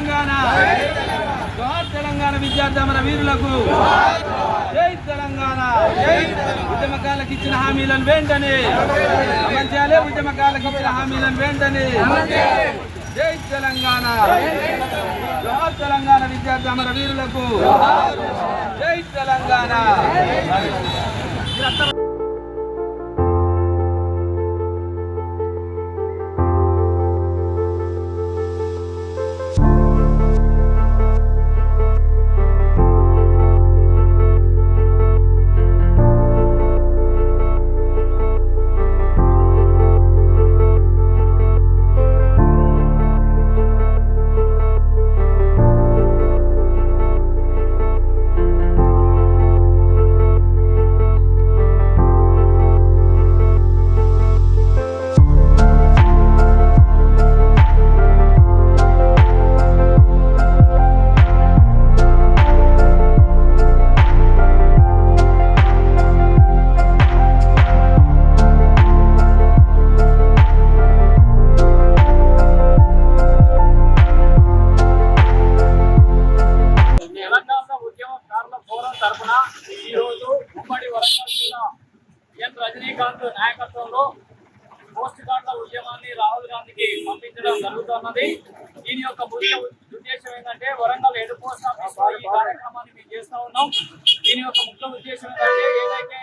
తెలంగాణ. జోహార్ తెలంగాణ విద్యార్థి వీరులకు. జై తెలంగాణ. ఉద్యమకాలకు ఇచ్చిన హామీలను వెంటనే. అమలు చేయాలి ఉద్యమకాలకు ఇచ్చిన హామీలను వెంటనే. జై తెలంగాణ. జోహార్ తెలంగాణ విద్యార్థి వీరులకు. జై తెలంగాణ. నిర్వహించడం జరుగుతున్నది. దీని యొక్క ముఖ్య ఉద్దేశం ఏంటంటే వరంగల్ హెడ్ పోస్ట్ ఆఫీస్లో ఈ కార్యక్రమాన్ని మేము చేస్తా ఉన్నాం. దీని యొక్క ముఖ్య ఉద్దేశం ఏంటంటే ఏదైతే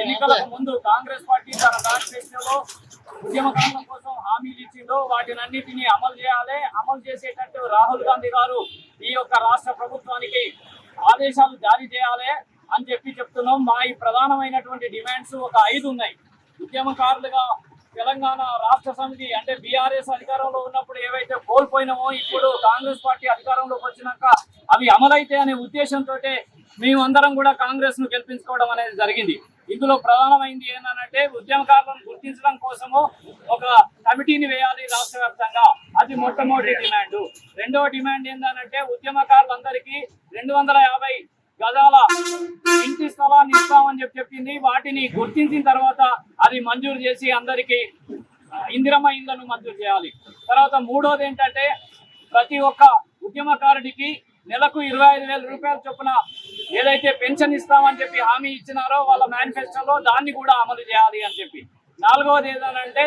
ఎన్నికలకు ముందు కాంగ్రెస్ పార్టీ తన మేనిఫెస్టోలో ఉద్యమకాండం కోసం హామీలు ఇచ్చిందో వాటినన్నిటిని అమలు చేయాలి. అమలు చేసేటట్టు రాహుల్ గాంధీ గారు ఈ యొక్క రాష్ట్ర ప్రభుత్వానికి ఆదేశాలు జారీ చేయాలి అని చెప్పి చెప్తున్నాం. మా ఈ ప్రధానమైనటువంటి డిమాండ్స్ ఒక ఐదు ఉన్నాయి. ఉద్యమకారులుగా తెలంగాణ రాష్ట్ర సమితి అంటే బీఆర్ఎస్ అధికారంలో ఉన్నప్పుడు ఏవైతే కోల్పోయినామో ఇప్పుడు కాంగ్రెస్ పార్టీ అధికారంలోకి వచ్చినాక అవి అమలైతే అనే ఉద్దేశంతో మేమందరం కూడా కాంగ్రెస్ను గెలిపించుకోవడం అనేది జరిగింది. ఇందులో ప్రధానమైంది ఏంటంటే ఉద్యమకారులను గుర్తించడం కోసము ఒక కమిటీని వేయాలి రాష్ట్ర వ్యాప్తంగా. అది మొట్టమొదటి డిమాండ్. రెండవ డిమాండ్ ఏంటంటే ఉద్యమకారులందరికీ రెండు వందల యాభై గజాల ఇంటి స్థలాన్ని ఇస్తామని చెప్పి చెప్పింది. వాటిని గుర్తించిన తర్వాత అది మంజూరు చేసి అందరికీ ఇందిరమ్మ ఇండ్లను మంజూరు చేయాలి. తర్వాత మూడోది ఏంటంటే ప్రతి ఒక్క ఉద్యమకారుడికి నెలకు ఇరవై ఐదు వేల రూపాయల చొప్పున ఏదైతే పెన్షన్ ఇస్తామని చెప్పి హామీ ఇచ్చినారో వాళ్ళ మేనిఫెస్టోలో దాన్ని కూడా అమలు చేయాలి అని చెప్పి. నాలుగవది ఏదనంటే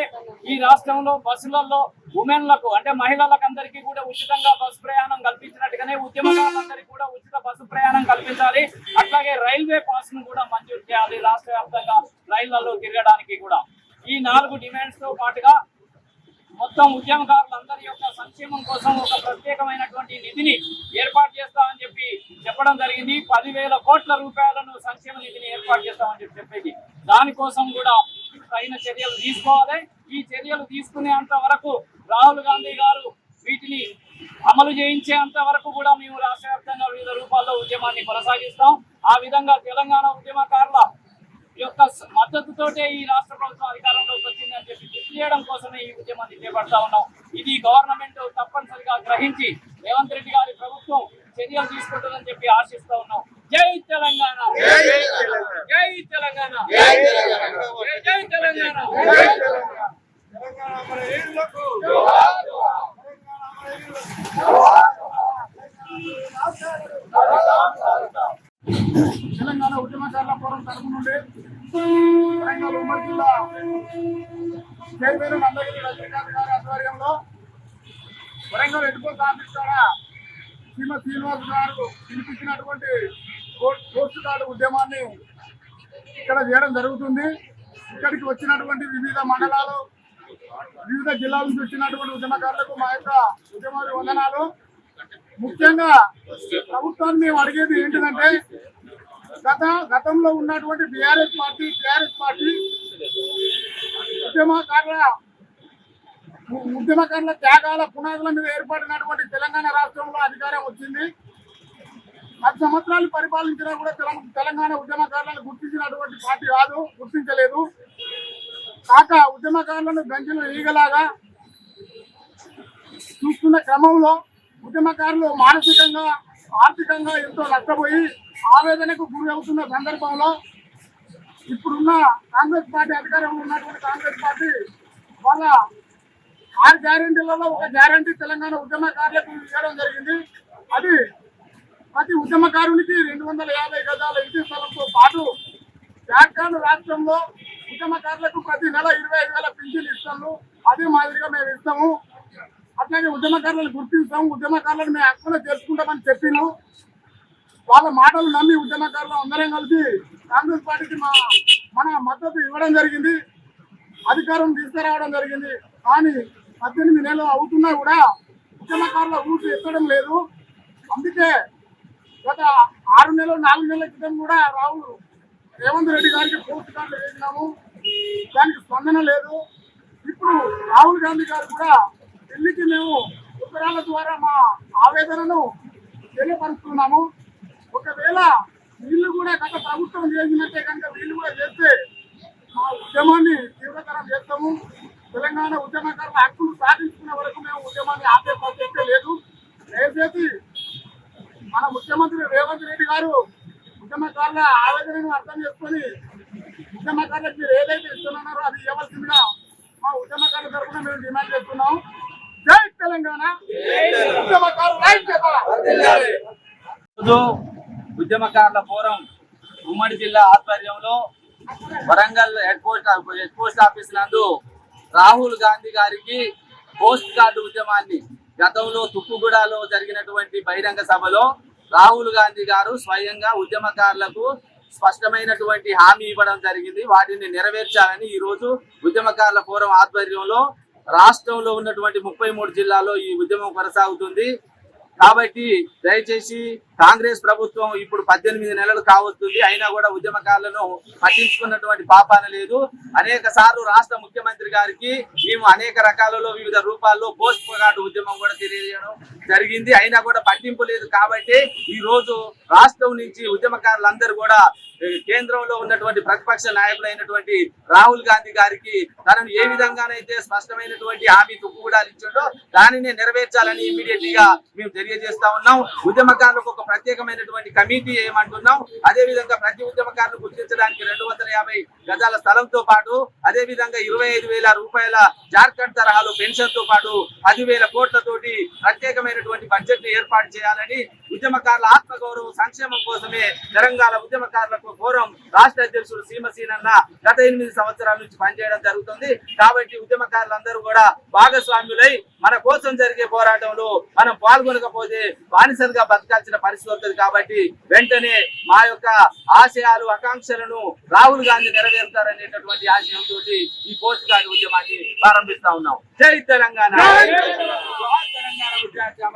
ఈ రాష్ట్రంలో బస్సులలో ఉమెన్లకు అంటే మహిళలకు అందరికీ కూడా ఉచితంగా బస్సు ప్రయాణం కల్పించినట్టుగానే ఉద్యమకారులందరికీ కూడా ఉచిత బస్సు ప్రయాణం కల్పించాలి. అట్లాగే రైల్వే పాస్ను కూడా మంజూరు చేయాలి. రాష్ట్ర వ్యాప్తంగా రైళ్ళలో తిరగడానికి నాలుగు డిమాండ్స్తో పాటుగా మొత్తం ఉద్యమకారులందరి యొక్క సంక్షేమం కోసం ఒక ప్రత్యేకమైనటువంటి నిధిని ఏర్పాటు చేస్తామని చెప్పి చెప్పడం జరిగింది. పదివేల కోట్ల రూపాయలను సంక్షేమ నిధిని ఏర్పాటు చేస్తామని చెప్పి చెప్పేది. దానికోసం కూడా తగిన చర్యలు తీసుకోవాలి. ఈ చర్యలు తీసుకునేంత వరకు రాహుల్ గాంధీ గారు వీటిని అమలు చేయించేంత వరకు కూడా మేము రాష్ట్ర వ్యాప్తంగా వివిధ రూపాల్లో ఉద్యమాన్ని కొనసాగిస్తాం. ఆ విధంగా తెలంగాణ ఉద్యమకారుల యొక్క మద్దతుతోటే ఈ రాష్ట్ర ప్రభుత్వం అధికారంలోకి వచ్చిందని చెప్పి గుర్తు చేయడం కోసమే ఈ ఉద్యమాన్ని చేపడతా ఉన్నాం. ఇది గవర్నమెంట్ తప్పనిసరిగా గ్రహించి రేవంత్ రెడ్డి గారి ప్రభుత్వం చర్యలు తీసుకుంటుందని చెప్పి ఆశిస్తా ఉన్నాం. జై తెలంగాణ! జై తెలంగాణ! జై తెలంగాణ అమర వీరులకు తెలంగాణ ఉద్యమకారుల ఫోరం తరపు నుండి వరంగల్ ఉమ్మడి జిల్లా చైర్మన్ మందగిరి రజనీకాంత్ గారి ఆధ్వర్యంలో వరంగల్ ఎడ్కోస్ ఆఫీస్ ద్వారా సీమ శ్రీనివాస్ గారు పిలిపించినటువంటి పో- పోస్ట్ కార్డు ఉద్యమాన్ని ఇక్కడ చేయడం జరుగుతుంది. ఇక్కడికి వచ్చినటువంటి వివిధ మండలాలు వివిధ జిల్లాల నుంచి వచ్చినటువంటి ఉద్యమకారులకు మా యొక్క ఉద్యమ వందనాలు. ముఖ్యంగా ప్రభుత్వాన్ని మేము అడిగేది ఏంటిదంటే గత గతంలో ఉన్నటువంటి బీఆర్ఎస్ పార్టీ టీఆర్ఎస్ పార్టీ ఉద్యమకారుల ఉద్యమకారుల త్యాగాల పునాదుల మీద ఏర్పడినటువంటి తెలంగాణ రాష్ట్రంలో అధికారం వచ్చింది. పది సంవత్సరాలు పరిపాలించినా కూడా తెలంగాణ ఉద్యమకారులను గుర్తించినటువంటి పార్టీ కాదు గుర్తించలేదు. కాక ఉద్యమకారులను గంజిలో ఈగలాగా చూస్తున్న క్రమంలో ఉద్యమకారులు మానసికంగా ఆర్థికంగా ఎంతో నష్టపోయి ఆవేదనకు గురి అవుతున్న సందర్భంలో ఇప్పుడున్న కాంగ్రెస్ పార్టీ అధికారంలో ఉన్నటువంటి కాంగ్రెస్ పార్టీ వాళ్ళ ఆరు గ్యారంటీలలో ఒక గ్యారంటీ తెలంగాణ ఉద్యమకారులకు ఇవ్వడం జరిగింది. అది ప్రతి ఉద్యమకారునికి రెండు వందల యాభై గజాల ఇంటి స్థలంతో పాటు జార్ఖండ్ రాష్ట్రంలో ఉద్యమకారులకు ప్రతి నెల ఇరవై ఐదు వేల పింఛన్లు ఇస్తాము అదే మాదిరిగా మేము ఇస్తాము. అట్లాగే ఉద్యమకారులను గుర్తిస్తాము. ఉద్యమకారులను మేము హక్కులు చేసుకుంటామని చెప్పినాం. వాళ్ళ మాటలు నమ్మి ఉద్యమకారులు అందరం కలిసి కాంగ్రెస్ పార్టీకి మా మన మద్దతు ఇవ్వడం జరిగింది. అధికారం తీసుకురావడం జరిగింది. కానీ పద్దెనిమిది నెలలు అవుతున్నా కూడా ఉద్యమకారుల ఊసి ఎత్తడం లేదు. అందుకే గత ఆరు నెలలు నాలుగు నెలల క్రితం కూడా రాహుల్ రేవంత్ రెడ్డి గారికి పోస్ట్ కార్డులు వేసినాము. దానికి స్పందన లేదు. ఇప్పుడు రాహుల్ గాంధీ గారు కూడా ఢిల్లీకి మేము ఉత్తరాల ద్వారా మా ఆవేదనను తెలియపరుస్తున్నాము. ఒకవేళ వీళ్ళు కూడా గత ప్రభుత్వం చేసినట్టే కనుక వీళ్ళు కూడా చేస్తే మా ఉద్యమాన్ని తీవ్రతరం చేస్తాము. తెలంగాణ ఉద్యమకారుల హక్కులు సాధించుకునే వరకు మేము ఉద్యమాన్ని ఆపే ప్రసక్తే లేదు. దయచేసి మన ముఖ్యమంత్రి రేవంత్ రెడ్డి గారు ఉద్యమకారుల ఆవేదనను అర్థం చేసుకొని ఉద్యమకారులకు మీరు ఏదైతే ఇస్తున్నారో అది ఇవ్వాల్సిందిగా మా ఉద్యమకారుల తరఫున మేము డిమాండ్ చేస్తున్నాం. జై తెలంగాణ. ఉద్యమకారుల ఉద్యమకారుల ఫోరం ఉమ్మడి జిల్లా ఆధ్వర్యంలో Warangal head post head post office నందు రాహుల్ గాంధీ గారికి పోస్ట్ కార్డు ఉద్యమాన్ని గతంలో తుక్కుగూడలో జరిగినటువంటి బహిరంగ సభలో రాహుల్ గాంధీ గారు స్వయంగా ఉద్యమకారులకు స్పష్టమైనటువంటి హామీ ఇవ్వడం జరిగింది. వాటిని నెరవేర్చాలని ఈ రోజు ఉద్యమకారుల ఫోరం ఆధ్వర్యంలో రాష్ట్రంలో ఉన్నటువంటి ముప్పై మూడు జిల్లాలో ఈ ఉద్యమం కొనసాగుతుంది. కాబట్టి దయచేసి కాంగ్రెస్ ప్రభుత్వం ఇప్పుడు పద్దెనిమిది నెలలు కావస్తుంది. అయినా కూడా ఉద్యమకారులను పట్టించుకున్నటువంటి పాపాన లేదు. అనేక సార్లు రాష్ట్ర ముఖ్యమంత్రి గారికి మేము అనేక రకాలలో వివిధ రూపాల్లో పోస్ట్ కార్డు ఉద్యమం కూడా తెలియజేయడం జరిగింది. అయినా కూడా పట్టింపు లేదు కాబట్టి ఈ రోజు రాష్ట్రం నుంచి ఉద్యమకారులందరూ కూడా కేంద్రంలో ఉన్నటువంటి ప్రతిపక్ష నాయకులైనటువంటి రాహుల్ గాంధీ గారికి తనను ఏ విధంగానైతే స్పష్టమైనటువంటి హామీ తుక్కుగూడాలు ఇచ్చిండో దానిని నెరవేర్చాలని ఇమీడియట్లీ గా మేము తెలియజేస్తా ఉన్నాం. ఉద్యమకారులకు ఒక ప్రత్యేకమైనటువంటి కమిటీ ఏమంటున్నాం. అదే విధంగా ప్రతి ఉద్యమకారులు గుర్తించడానికి రెండు వందల యాభై గజాల స్థలంతో పాటు అదే విధంగా ఇరవై ఐదు వేల రూపాయల జార్ఖండ్ తరహాలో పెన్షన్తో పాటు పదివేల కోట్లతోటి ప్రత్యేకమైనటువంటి బడ్జెట్ను ఏర్పాటు చేయాలని ఉద్యమకారుల ఆత్మగౌరవ సంక్షేమం కోసమే తెలంగాణ ఉద్యమకారుల ఫోరం రాష్ట్ర అధ్యక్షుడు సీమసీనన్న గత ఎనిమిది సంవత్సరాల నుంచి పనిచేయడం జరుగుతుంది కాబట్టి ఉద్యమకారులందరూ కూడా భాగస్వాములై మన కోసం జరిగే పోరాటంలో మనం పాల్గొనకపోతే బానిసలుగా బతకాల్సిన పరిస్థితి వస్తుంది కాబట్టి వెంటనే మా యొక్క ఆశయాలు ఆకాంక్షలను రాహుల్ గాంధీ నెరవేరుతారనేటటువంటి ఆశయంతో ఈ పోస్ట్ కార్డు ఉద్యమాన్ని ప్రారంభిస్తా ఉన్నాం జై తెలంగాణ జై తెలంగాణ